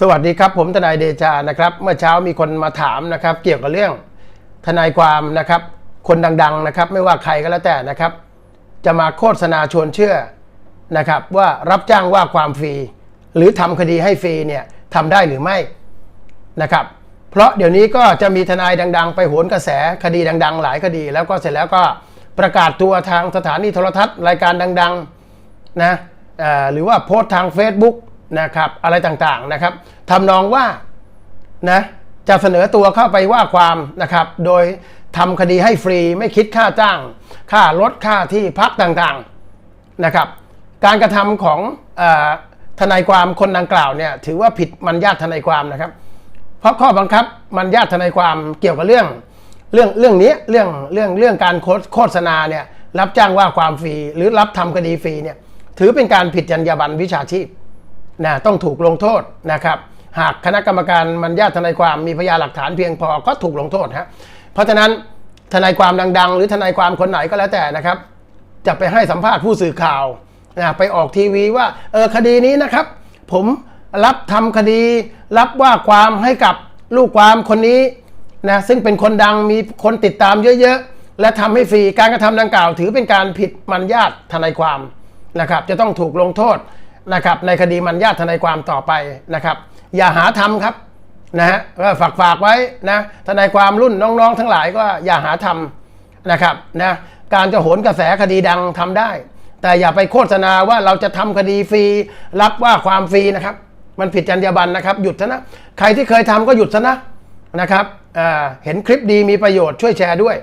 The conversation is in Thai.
สวัสดีครับ ผมทนายเดชานะครับ เมื่อเช้ามีคนมาถามนะครับ เกี่ยวกับเรื่องทนายความนะครับ คนดังๆนะครับ ไม่ว่าใครก็แล้วแต่นะครับ จะมาโฆษณาชวนเชื่อนะครับ ว่ารับจ้างว่าความฟรี หรือทำคดีให้ฟรีเนี่ยทำได้หรือไม่นะครับ เพราะเดี๋ยวนี้ก็จะมีทนายดัง ๆ ไปโหนกระแสคดีดัง ๆ หลายคดี แล้วก็เสร็จแล้วก็ประกาศตัวทางสถานีโทรทัศน์รายการดังๆนะหรือว่าโพสต์ทาง Facebook นะครับ อะไรต่างๆนะครับทำนองว่านะจะเสนอตัวเข้าไปว่าความนะครับ โดยทำคดีให้ฟรีไม่คิดค่าจ้าง ค่ารถค่าที่พักต่างๆนะครับ การกระทำของอทนายความคนดังกล่าวเนี่ยถือว่าผิดมัญญาติทนายความนะครับ เพราะข้อบังคับมัญญาติทนายความเกี่ยวกับเรื่องเรื่องเรื่องนี้เรื่องเรื่องเรื่องการโฆษโฆษณาเนี่ยรับจ้างว่าความฟรีหรือรับทำคดีฟรีเนี่ยถือเป็นการผิดจรรยาบรรณวิชาชีพ นะต้องถูกลงโทษนะครับ หากคณะกรรมการมัญญาติทนายความมีพยานหลักฐานเพียงพอก็ถูกลงโทษฮะเพราะฉะนั้นทนายความดัง ๆ หรือทนายความคนไหนก็แล้วแต่นะครับ จะไปให้สัมภาษณ์ผู้สื่อข่าวนะไปออกทีวีว่าเออคดีนี้นะครับ ผมรับทำคดีรับว่าความให้กับลูกความคนนี้นะซึ่งเป็นคนดังมีคนติดตามเยอะๆ และทำให้ฟรีการกระทำดังกล่าว ถือเป็นการผิดมัญญาติทนายความนะครับ จะต้องถูกลงโทษ นะครับในคดีมัญญาติทนายความต่อไปนะครับ อย่าหาทำครับนะฮะก็ฝากฝากไว้นะทนายความรุ่นน้องๆ ทั้งหลายก็อย่าหาทำนะครับนะการจะโหนกระแสคดีดังทำได้ แต่อย่าไปโฆษณาว่าเราจะทำคดีฟรีรับว่าความฟรีนะครับ มันผิดจรรยาบรรณนะครับหยุดซะนะใครที่เคยทำก็หยุดซะนะนะครับอ่าเห็นคลิปดีมีประโยชน์ช่วยแชร์ด้วย